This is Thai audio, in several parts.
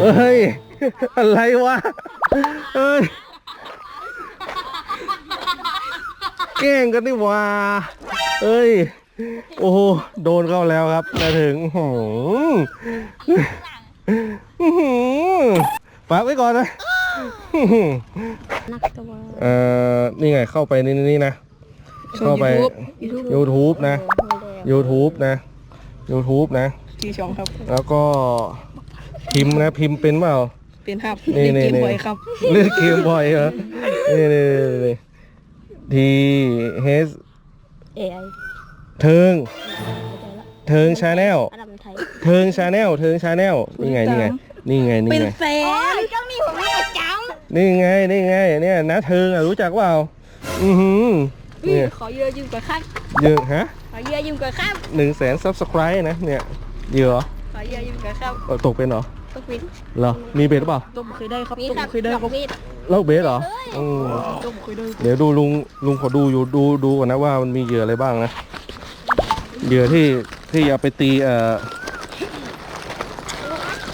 เอ้ย อะไรวะเอ้ยแกล้งกันนี่หว่าเอ้ย โอ้โหโดนเข้าแล้วครับมาถึงอื้อหืออื้อหือฝากไว้ก่อนนะอื้อหือนักตัวเอ่อ นี่ไงเข้าไปนี่นี่นะ เข้าไป YouTube นะ YouTube นะ YouTube นะ ที่ช่องครับ แล้วก็ พิมพ์นะ พิมพ์เป็นเปล่า เป็นครับนี่เล่นเกมนี่ บ่อยครับ เล่นเกมบ่อยเหรอนี่นี่นี่นี่ทีเฮสเอไอเทิงเข้าใจละเทิงชาแนลอันดับไทยเทิงชาแนล เทิงชาแนล นี่ไง นี่ไง นี่ไง นี่เป็นไงแสโอ้นยเจ้านี่ผมไม่ประจนี่ไง นี่ไง เนี่ยนะเทิงอะรู้จักเปล่า อือหือำเนี่ยขอเยอะยืมกว่าครับเยอะฮะ ขอเยอะยืมกว่าครับหนึ่งแสนซับสไครต์นะ เนี่ยเยอะเหรอขอ เยอะยืมกว่าครับเออตกเป็นเหรอต้องฟินเหรอมีเบ็ดหรือเปล่าต้มเคยได้ครับต้มเคยได้ครับมีดเล่าเบ็ดเหรออืมต้มเคยได้เดี๋ยวดูลุงลุงขอดูอยู่ดูดูก่อนนะว่ามันมีเหยื่ออะไรบ้างนะ เหยื่อที่ที่เอาไปตีเอ่อ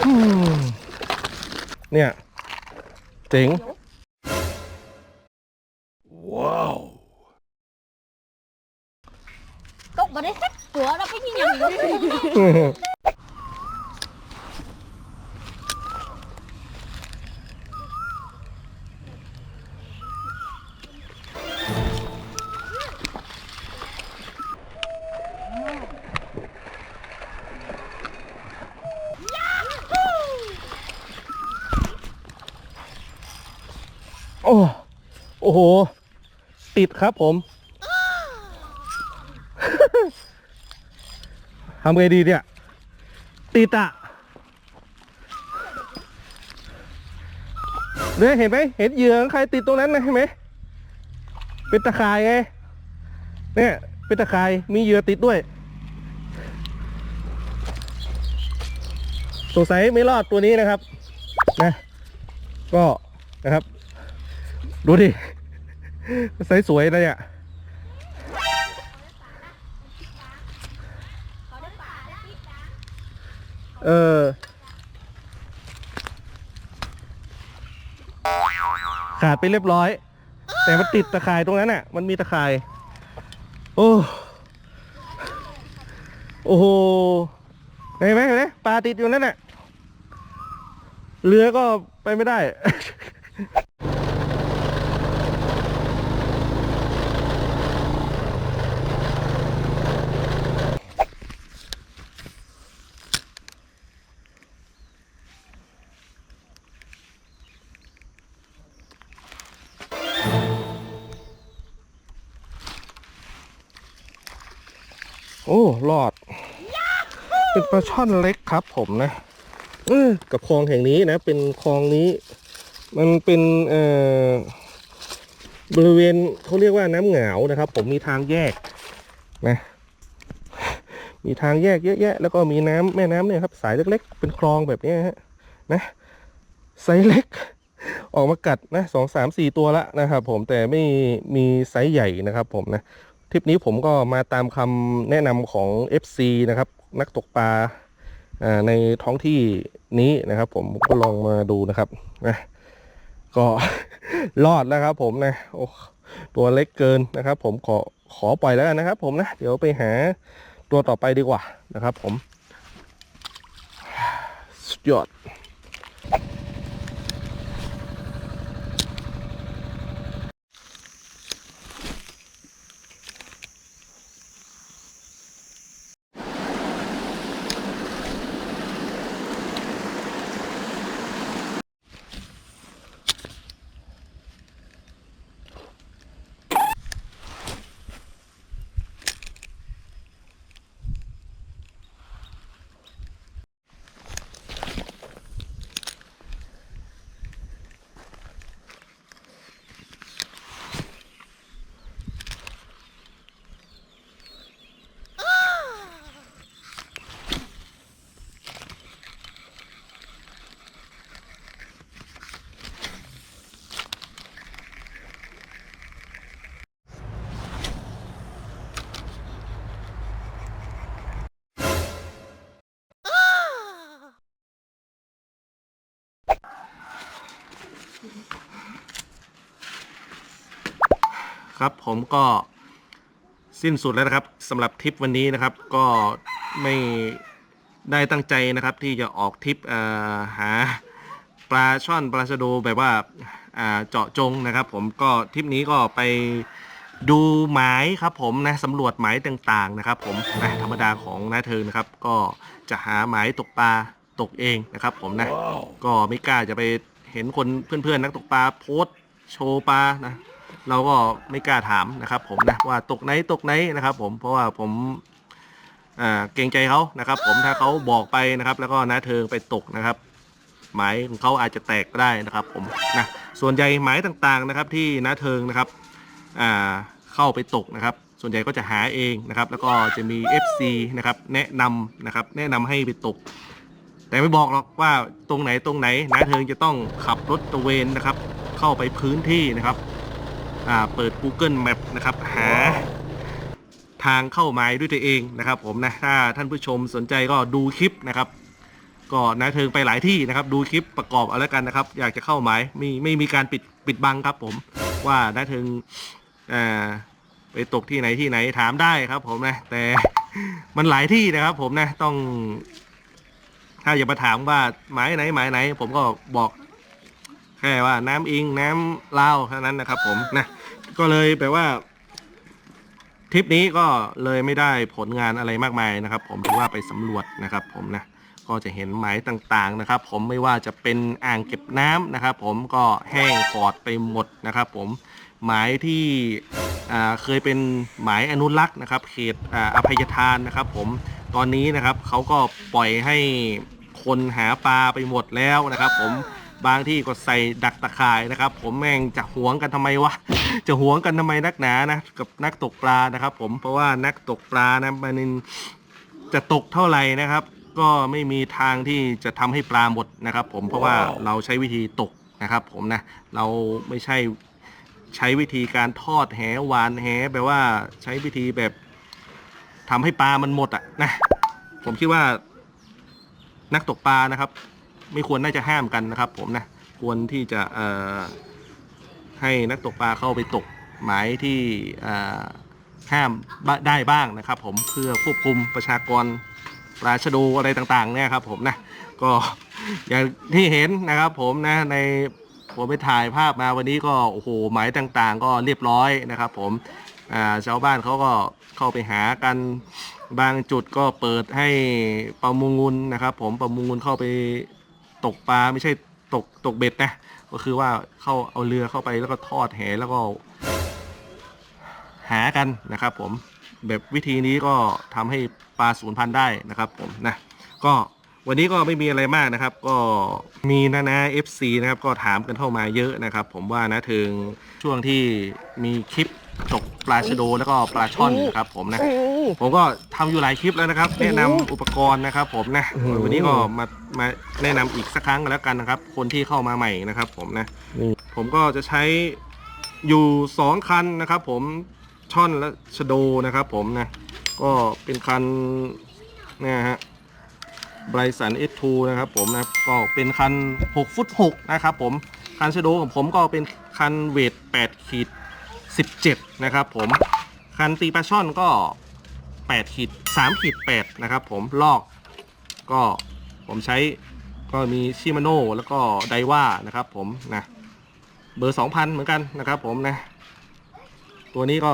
อืมเนี่ยเจ๋งว้าวตกมาได้สักตัวเราไปยิงอย่าง โอ้โห ติดครับผม ทำไงดีเนี่ย ติดอะเนี่ยเห็นไหมเห็นเหยื่อของใครติดตรงนั้นนะเห็นไหมเป็นตะข่ายไง เนี่ย เป็นตะข่ายมีเหยื่อติดด้วย สงสัยไม่รอดตัวนี้นะครับ นะ ก็นะครับ ดูดิ ส์สวยนะเนี่ยเออ ขาดไปเรียบร้อย แต่มันติดตะข่ายตรงนั้นน่ะ มันมีตะข่าย โอ้โอ้โหเห็นไหมเห็นไหมปลาติดอยู่นั่นน่ะเรือก็ไปไม่ได้ โอ้รอด เป็นปลาช่อนเล็กครับ ผมนะเออกับคลองแห่งนี้นะ เป็นคลองนี้ มันเป็นเอ่อบริเวณเขาเรียกว่าน้ำเหงานะครับ ผมมีทางแยกนะ มีทางแยกเยอะแยะ แล้วก็มีน้ำแม่น้ำเนี่ยครับ สายเล็กๆ เป็นคลองแบบเนี้ยฮะนะไซส์เล็ก ออกมากัดนะสองสามสี่ตัวละนะครับ ผมแต่ไม่มีไซส์ใหญ่นะครับ ผมนะ ทริปนี้ผมก็มาตามคำแนะนำของ FC นะครับ นักตกปลาในท้องที่นี้นะครับ ผมก็ลองมาดูนะครับนะก็รอดแล้วครับ ผมนะโอ้ตัวเล็กเกินนะครับ ผมขอขอปล่อยแล้วกันนะครับ ผมนะเดี๋ยวไปหาตัวต่อไปดีกว่านะครับ ผมสุดยอด อ ครับ ผมก็สิ้นสุดแล้วนะครับสำหรับทริปวันนี้นะครับ ก็ไม่ได้ตั้งใจนะครับ ที่จะออกทริปเอ่อหาปลาช่อนปลาชะโดแบบว่าอ่าเจาะจงนะครับ ผมก็ทริปนี้ก็ไปดูหมายครับผมนะสำรวจหมายต่างๆนะครับ ผมนะธรรมดาของน้าเทิงนะครับ ก็จะหาหมายตกปลาตกเองนะครับ ผมนะก็ไม่กล้าจะไปเห็นคนเพื่อนๆนักตกปลาโพสต์โชว์ปลานะ เราก็ไม่กล้าถามนะครับ ผมนะว่าตกไหนตกไหนนะครับ ผมเพราะว่าผมเกรงใจเขานะครับ ผมถ้าเขาบอกไปนะครับ แล้วก็น้าเทิงไปตกนะครับหมายของเขาอาจจะแตกก็ได้นะครับ ผมนะส่วนใหญ่หมายต่างๆนะครับ ที่น้าเทิงนะครับเข้าไปตกนะครับ ส่วนใหญ่ก็จะหาเองนะครับ แล้วก็จะมี FC นะครับแนะนำนะครับ แนะนำให้ไปตก แต่ไม่บอกหรอกว่าตรงไหนตรงไหนน้าเทิงจะต้องขับรถตะเวนนะครับ เข้าไปพื้นที่นะครับ เปิด Google Map นะครับ หาทางเข้าไม้ด้วยตัวเองนะครับ ผมนะถ้าท่านผู้ชมสนใจก็ดูคลิปนะครับก็น้าเทิงไปหลายที่นะครับ ดูคลิปประกอบเอาแล้วกันนะครับ อยากจะเข้าหมายไม่ไม่มีการปิดปิดบังครับผมว่าน้าเทิงไปตกที่ไหนที่ไหนถามได้ครับ ผมนะ แต่มันหลายที่นะครับ ผมนะต้อง ถ้าอย่ามาถามว่าหมายไหนหมายไหน ผมก็บอกแค่ว่าน้ำอิงน้ำลาวเท่านั้นนะครับ ผมนะ ก็เลยแปลว่าทริปนี้ก็เลยไม่ได้ผลงานอะไรมากมายนะครับ ผมถือว่าไปสำรวจนะครับ ผมนะก็จะเห็นหมายต่างๆนะครับ ผมไม่ว่าจะเป็นอ่างเก็บน้ำนะครับ ผมก็แห้งขอดไปหมดนะครับ ผมหมายที่เคยเป็นหมายอนุรักษ์นะครับ เขตออภัยทานนะครับ ผมตอนนี้นะครับเขาก็ปล่อยให้คนหาปลาไปหมดแล้วนะครับ ผม บางที่ก็ใส่ดักตะข่ายนะครับ ผมแม่งจะหวงกันทำไมวะ จะหวงกันทำไมนักหนานะกับนักตกปลานะครับ ผมเพราะว่านักตกปลานะมันจะตกเท่าไหร่นะครับ ก็ไม่มีทางที่จะทำให้ปลาหมดนะครับ ผมเพราะว่าเราใช้วิธีตกนะครับ ผมนะเราไม่ใช่ใช้วิธีการทอดแหหวานแหแปลว่าใช้วิธีแบบทำให้ปลามันหมดอะนะผมคิดว่านักตกปลานะครับ ไม่ควรน่าจะห้ามกันนะครับ ผมนะควรที่จะให้นักตกปลาเข้าไปตกหมายที่ห้ามได้บ้างนะครับ ผมเพื่อควบคุมประชากรปลาชะโดอะไรต่างๆเนี่ยครับ ผมนะก็อย่างที่เห็นนะครับ ผมนะในผมไปถ่ายภาพมาวันนี้ก็โอ้โหหมายต่างๆ ก็เรียบร้อยนะครับ ผมชาวบ้านเขาก็เข้าไปหากันบางจุดก็เปิดให้ประมงุลนะครับ ผมประมงุลเข้าไป ตกปลาไม่ใช่ตกตกเบ็ดนะก็คือว่าเข้าเอาเรือเข้าไปแล้วก็ทอดแหแล้วก็ หากันนะครับ ผมแบบวิธีนี้ก็ทำให้ปลาสูญพันธุ์ได้นะครับ ผมนะก็วันนี้ก็ไม่มีอะไรมากนะครับ ก็มีนานา FC นะครับ ก็ถามกันเข้ามาเยอะนะครับ ผมว่านะถึงช่วงที่มีคลิปตกปลาชะโดแล้วก็ปลาช่อนนะครับ ผมนะ ผมก็ทำอยู่หลายคลิปแล้วนะครับ แนะนำอุปกรณ์นะครับผมนะโอ้โหวันนี้ก็มามาแนะนำอีกสักครั้งกันแล้วกันนะครับ คนที่เข้ามาใหม่นะครับ ผมนะนี่ ผมก็จะใช้อยู่สองคันนะครับ ผมช่อนและชะโดนะครับ ผมนะก็เป็นคันเนี่ยฮะ ไบรสัน S2 นะครับผมนะก็เป็นคัน 6 ฟุต 6 นะครับผม คันชะโดของผมก็เป็นคันเวท8ขีด17 นะครับผม คันตีปลาช่อนก็ 8ขีด3ขีด8นะครับผมลอกก็ผมใช้ก็มีชิมาโน่แล้วก็ไดว่านะครับผมนะเบอร์ 2,000 เหมือนกันนะครับผมนะ ตัวนี้ก็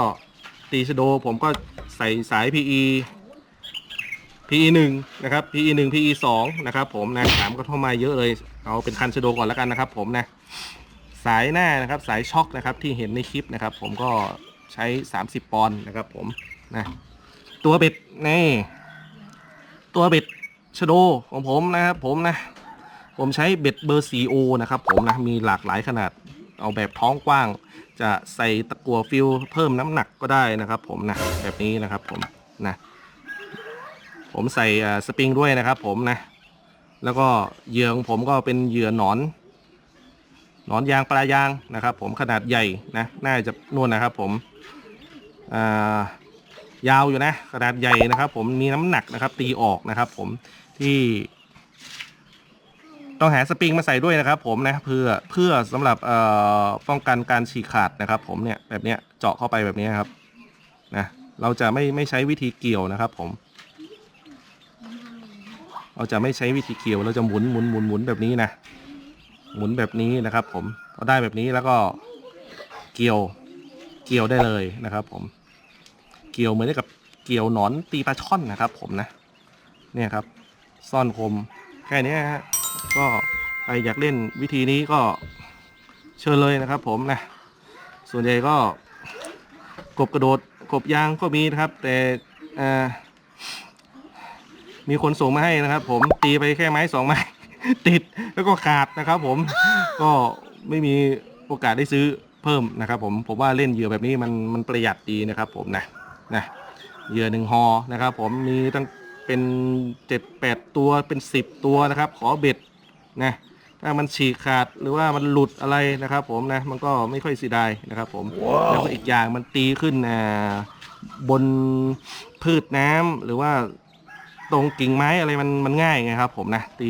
ตีชโดผมก็ใส่สาย PE PE 1นะครับ PE 1 PE 2นะครับผมนะถามก็เข้ามาเยอะเลย เอาเป็นคันชโดก่อนแล้วกันนะครับผมนะสายหน้านะครับสายช็อคนะครับที่เห็นในคลิปนะครับ ผมก็ใช้ 30 ปอนด์นะครับผมนะ ตัวเบ็ดนี่ตัวเบ็ดชโดของผมนะครับผมนะ ผมใช้เบ็ดเบอร์ 4O นะครับผมนะมีหลากหลายขนาดเอาแบบท้องกว้าง จะใส่ตะกัวฟิลเพิ่มน้ำหนักก็ได้นะครับ ผมนะแบบนี้นะครับผมนะผมใส่สปริงด้วยนะครับ ผมนะ แล้วก็เหยื่อของผมก็เป็นเหยื่อหนอนหนอนยางปลายางนะครับ ผมขนาดใหญ่นะน่าจะนู่นนะครับ ผมอ่า ยาวอยู่นะขนาดใหญ่นะครับ ผมมีน้ำหนักนะครับ ตีออกนะครับ ผมที่ ต้องหาสปริงมาใส่ด้วยนะครับ ผมนะเพื่อเพื่อสำหรับเอ่อป้องกันการฉีกขาดนะครับ ผมเนี่ยแบบเนี้ยเจาะเข้าไปแบบนี้ครับนะเราจะไม่ไม่ใช้วิธีเกี่ยวนะครับ ผม เราจะไม่ใช้วิธีเกี่ยว เราจะหมุนหมุนหมุนหมุนแบบนี้นะหมุนแบบนี้นะครับ ผมพอได้แบบนี้แล้วก็เกี่ยวเกี่ยวได้เลยนะครับ ผม เกี่ยวเหมือนกับเกี่ยวหนอนตีปลาช่อนนะครับ ผมนะ เนี่ยครับ ซ่อนคมแค่นี้ฮะก็ใครอยากเล่นวิธีนี้ก็เชิญเลยนะครับ ผมนะ ส่วนใหญ่ก็กบกระโดดกบยางก็มีนะครับ แต่อ่ามีคนส่งมาให้นะครับ ผมตีไปแค่ไม้สองไม้ ติดแล้วก็ขาดนะครับ ผมก็ไม่มีโอกาสได้ซื้อเพิ่มนะครับ ผมผมว่าเล่นเหยื่อแบบนี้มันมันประหยัดดีนะครับ ผมนะ นะเหยื่อหนึ่งฮอนะครับ ผมมีตั้งเป็นเจ็ดแปดตัวเป็นสิบตัวนะครับ ขอเบ็ดนะถ้ามันฉีกขาดหรือว่ามันหลุดอะไรนะครับ ผมนะมันก็ไม่ค่อยเสียดายนะครับ ผมแล้วก็อีกอย่างมันตีขึ้นอ่าบนพืชน้ำหรือว่าตรงกิ่งไม้อะไรมันมันง่ายไงครับ ผมนะตี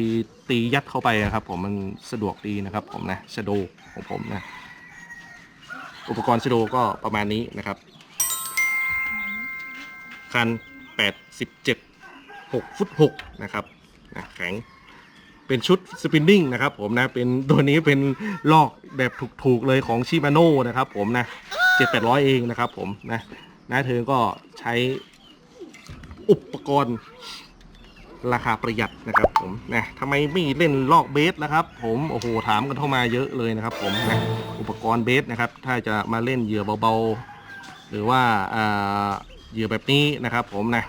ตียัดเข้าไปอะครับ ผมมันสะดวกดีนะครับ ผมนะชโดของผมนะอุปกรณ์ชโดก็ประมาณนี้นะครับ คัน87 6 ฟุต 6 นะครับนะแข็งเป็นชุดสปินนิ่งนะครับผมนะเป็นตัวนี้เป็นลอกแบบถูกๆเลยของชิมาโน่นะครับผมนะ7-800เองนะครับผมนะนะเธอก็ใช้อุปกรณ์ราคาประหยัดนะครับผมนะทำไมไม่เล่นลอกเบสนะครับ ผมโอ้โหถามกันเข้ามาเยอะเลยนะครับ ผมนะอุปกรณ์เบสนะครับ ถ้าจะมาเล่นเหยื่อเบาๆ หรือว่า เหยื่อแบบนี้นะครับผมนะ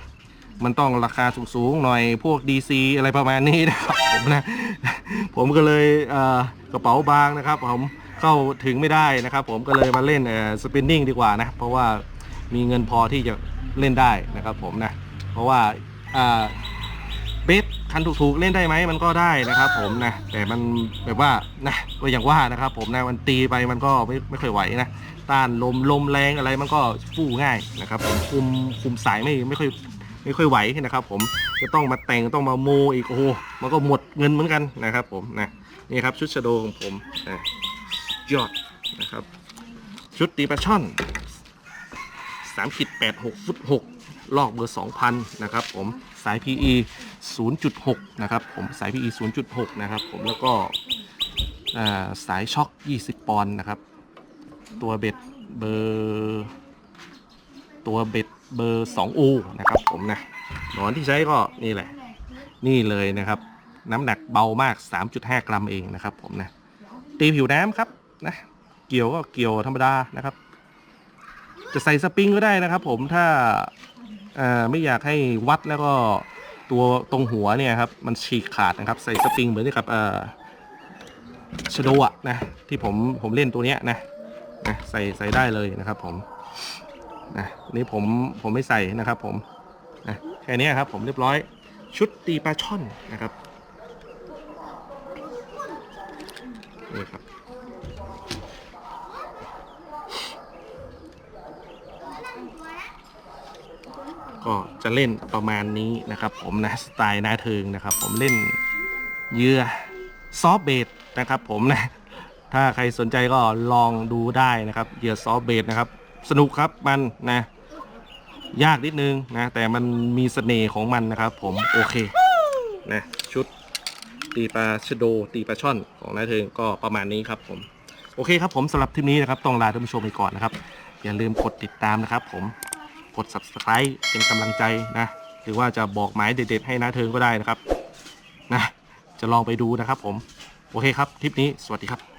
มันต้องราคาสูงๆหน่อยพวก DC อะไรประมาณนี้นะครับผมนะผมก็เลยกระเป๋าบางนะครับ ผมเข้าถึงไม่ได้นะครับ ผมก็เลยมาเล่นสปินนิ่งดีกว่านะ เพราะว่ามีเงินพอที่จะเล่นได้นะครับ ผมนะเพราะว่าอ่าเบสคันถูกๆเล่นได้ไหมมันก็ได้นะครับ ผมนะแต่มันแบบว่านะก็อย่างว่านะครับ ผมนะมันตีไปมันก็ไม่ไม่ค่อยไหวนะ ต้านลมลมแรงอะไรมันก็ฟู่ง่ายนะครับผมคุมคุมสายไม่ไม่ค่อยไม่ค่อยไหวนะครับผมจะต้องมาแต่งต้องมาโมอีกโอ้โหมันก็หมดเงินเหมือนกันนะครับผมนะนี่ครับชุดชโดของผมนะยอดนะครับ ชุดตีปลาช่อน3ขีด8 6 ฟุต 6 ลอกเบอร์ 2,000 นะครับผมสาย PE 0.6 นะครับผมสาย PE 0.6 นะครับผมแล้วก็สายช็อค 20 ปอนด์นะครับ ตัวเบ็ดเบอร์ตัวเบ็ดเบอร์ 2 u นะครับผมนะหนอนที่ใช้ก็นี่แหละ นี่เลยนะครับ น้ำหนักเบามาก 3.5 กรัมเองนะครับผมนะ ตีผิวน้ำครับนะเกี่ยวก็เกี่ยวธรรมดานะครับ จะใส่สปริงก็ได้นะครับผมถ้าไม่อยากให้วัดแล้วก็ตัวตรงหัวเนี่ยครับมันฉีกขาดนะครับ ใส่สปริงเหมือนกับเออชโดะนะที่ผมผมเล่นตัวเนี้ยนะ นะใส่ใส่ได้เลยนะครับผมนะนี่ผมผมไม่ใส่นะครับผมนะแค่นี้ครับผมเรียบร้อยชุดตีปลาช่อนนะครับนี่ครับก็จะเล่นประมาณนี้นะครับ ผมนะสไตล์นาเทิงนะครับ ผมเล่นเหยื่อซอฟเบดนะครับ ผมนะ ถ้าใครสนใจก็ลองดูได้นะครับเหยื่อซอฟเบดนะครับ สนุกครับมันนะ ยากนิดนึงนะ แต่มันมีเสน่ห์ของมันนะครับ ผมโอเคนะชุดตีปลาชโด ตีปลาช่อนของนาเทิงก็ประมาณนี้ครับผมโอเคครับผมสำหรับทริปนี้นะครับต้องลาท่านผู้ชมไปก่อนนะครับ อย่าลืมกดติดตามนะครับ ผมกด subscribe เป็นกำลังใจนะ หรือว่าจะบอกหมายเด็ดๆให้นะเทิงก็ได้นะครับนะจะลองไปดูนะครับผม โอเคครับทริปนี้สวัสดีครับ